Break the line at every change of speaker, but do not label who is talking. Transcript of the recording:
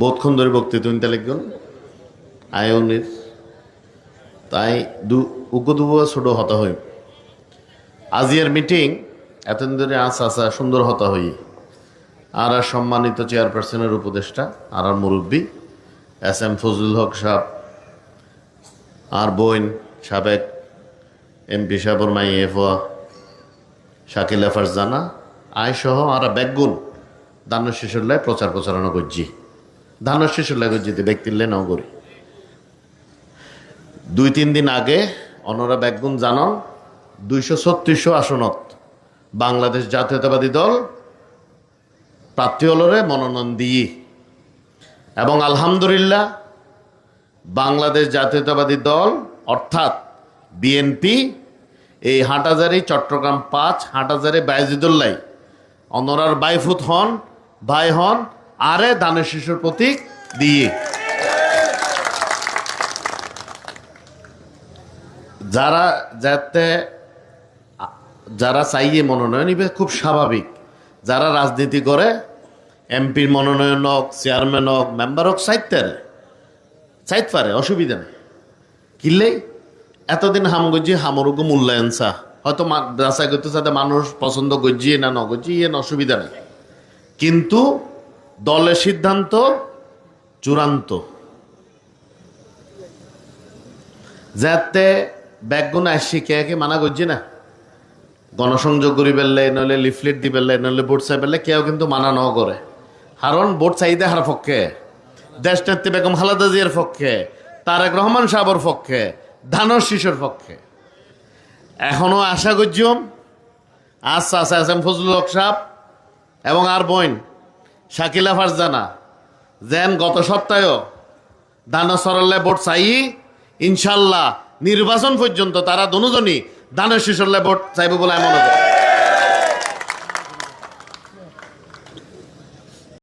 বহুতক্ষণ ধরে বক্তৃতা শুনতে লিখুন আয়নের। তাই দু উগ্র দুবো ছোট হতা হই। আজিয়ার মিটিং, এতদিন ধরে আস আসা সুন্দর হতা হই। আর আর সম্মানিত চেয়ারপারসনের উপদেষ্টা, আর আর মুরব্বী, এস এম ফজলুল হক সাহেব, আর বোন সাবেক এমপি সাহেবর মাই এফওয়া, শাকিল এফার্স জানা আয় সহ আর ব্যাগুন দান শিশুল্লায় প্রচার প্রচারণা করছি। ধান শিশুল্লায় করছি ব্যক্তির নাও করি দুই, তিন দিন আগে অনরা ব্যাগুন জানান, দুইশো ছত্রিশশো আসনত বাংলাদেশ জাতীয়তাবাদী দল প্রার্থী হলরে মনোনয়ন দিয়ে এবং আলহামদুলিল্লাহ বাংলাদেশ জাতীয়তাবাদী দল, অর্থাৎ বিএনপি, এই হাটাজারি চট্টগ্রাম পাঁচ হাটাজারি বাইজিদুল্লাই অনরার বাইফুত হন, ভাই হন আরে দানের শিশুর প্রতীক দিয়ে যারা যাতে, যারা চাইয়ে মনোনয়ন নিবে, খুব স্বাভাবিক। যারা রাজনীতি করে, এমপির মনোনয়ন হোক, চেয়ারম্যান হোক, মেম্বার হোক, চাইতে চাইত পারে, অসুবিধা নেই। কিনলেই এতদিন হাম গজি হামরুকু মূল্যায়ন চা। হয়তো যাচাই করতে সাথে মানুষ পছন্দ গজিয়ে না নগজি এর অসুবিধা নেই। কিন্তু দলের সিদ্ধান্ত চূড়ান্ত। যাতে ব্যাগগুণ আসছি, কে কে মানা করছি না? গণসংযোগ করি পেললে নইলে লিফলেট দি পেললে নইলে ভোট চাই পেললে কেউ কিন্তু মানা ন করে। কারণ ভোট চাইদে হার পক্ষে দেশ নেত্রী বেগম খালেদা জিয়ার পক্ষে, তারেক রহমান সাহেবের পক্ষে ধানর শিশুর পক্ষে। এখনও আশা করছিম আচ্ছা আচ্ছা এস এম ফজলুল হক সাহেব এবং আর বইন শাকিলা ফারজানা। যেন গত সপ্তাহেও দানা সরল্লে ভোট চাই, ইনশাল্লাহ নির্বাচন পর্যন্ত তারা দুজনই দানের শিশুল্লাহ ভোট চাইব বলে মনে করি।